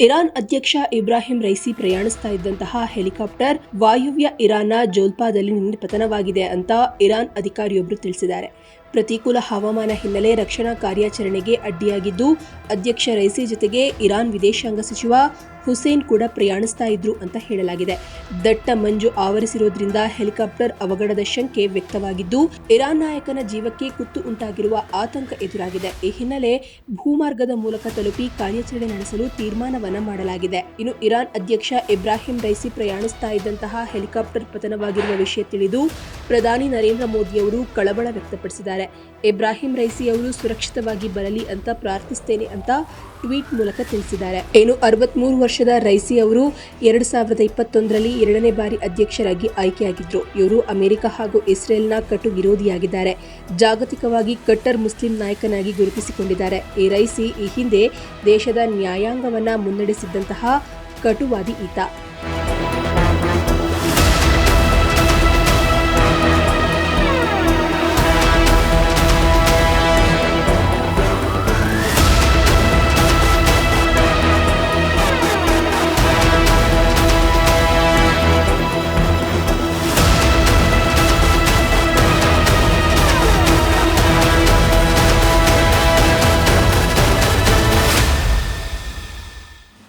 Iran ಅಧ್ಯಕ್ಷ ಇಬ್ರಾಹಿಂ ರೈಸಿ ಪ್ರಯಾಣಿಸ್ತಾ ಇದ್ದಂತಹ helicopter ವಾಯುವ್ಯ ಇರಾನ್ನ ಜೋಲ್ಪಾದಲ್ಲಿ ನಿನ್ನೆ ಪತನವಾಗಿದೆ ಅಂತ ಇರಾನ್ ಅಧಿಕಾರಿಯೊಬ್ಬರು ತಿಳಿಸಿದ್ದಾರೆ. ಪ್ರತಿಕೂಲ ಹವಾಮಾನ ಹಿನ್ನೆಲೆ ರಕ್ಷಣಾ ಕಾರ್ಯಾಚರಣೆಗೆ ಅಡ್ಡಿಯಾಗಿದ್ದು, ಅಧ್ಯಕ್ಷ ರೈಸಿ ಜೊತೆಗೆ ಇರಾನ್ ವಿದೇಶಾಂಗ ಸಚಿವ ಹುಸೇನ್ ಕೂಡ ಪ್ರಯಾಣಿಸ್ತಾ ಇದ್ರು ಅಂತ ಹೇಳಲಾಗಿದೆ. ದಟ್ಟ ಮಂಜು ಆವರಿಸಿರೋದ್ರಿಂದ ಹೆಲಿಕಾಪ್ಟರ್ ಅವಘಡದ ಶಂಕೆ ವ್ಯಕ್ತವಾಗಿದ್ದು, ಇರಾನ್ ನಾಯಕನ ಜೀವಕ್ಕೆ ಕುತ್ತು ಉಂಟಾಗಿರುವ ಆತಂಕ ಎದುರಾಗಿದೆ. ಈ ಹಿನ್ನೆಲೆ ಭೂಮಾರ್ಗದ ಮೂಲಕ ತಲುಪಿ ಕಾರ್ಯಾಚರಣೆ ನಡೆಸಲು ತೀರ್ಮಾನವನ್ನ ಮಾಡಲಾಗಿದೆ. ಇನ್ನು ಇರಾನ್ ಅಧ್ಯಕ್ಷ ಇಬ್ರಾಹಿಂ ರೈಸಿ ಪ್ರಯಾಣಿಸ್ತಾ ಇದ್ದಂತಹ ಹೆಲಿಕಾಪ್ಟರ್ ಪತನವಾಗಿರುವ ವಿಷಯ ತಿಳಿದು ಪ್ರಧಾನಿ ನರೇಂದ್ರ ಮೋದಿಯವರು ಕಳವಳ ವ್ಯಕ್ತಪಡಿಸಿದ್ದಾರೆ. ಇಬ್ರಾಹಿಂ ರೈಸಿ ಅವರು ಸುರಕ್ಷಿತವಾಗಿ ಬರಲಿ ಅಂತ ಪ್ರಾರ್ಥಿಸ್ತೇನೆ ಅಂತ ಟ್ವೀಟ್ ಮೂಲಕ ತಿಳಿಸಿದ್ದಾರೆ. ಏನು ಅರವತ್ಮೂರು ವರ್ಷದ ರೈಸಿ ಅವರು ಎರಡು ಸಾವಿರದ ಇಪ್ಪತ್ತೊಂದರಲ್ಲಿ ಎರಡನೇ ಬಾರಿ ಅಧ್ಯಕ್ಷರಾಗಿ ಆಯ್ಕೆಯಾಗಿದ್ದರು ಇವರು ಅಮೆರಿಕ ಹಾಗೂ ಇಸ್ರೇಲ್ನ ಕಟು ವಿರೋಧಿಯಾಗಿದ್ದಾರೆ. ಜಾಗತಿಕವಾಗಿ ಕಟ್ಟರ್ ಮುಸ್ಲಿಂ ನಾಯಕನಾಗಿ ಗುರುತಿಸಿಕೊಂಡಿದ್ದಾರೆ. ಈ ರೈಸಿ ಈ ಹಿಂದೆ ದೇಶದ ನ್ಯಾಯಾಂಗವನ್ನ ಮುನ್ನಡೆಸಿದ್ದಂತಹ ಕಟುವಾದಿ ಈತ.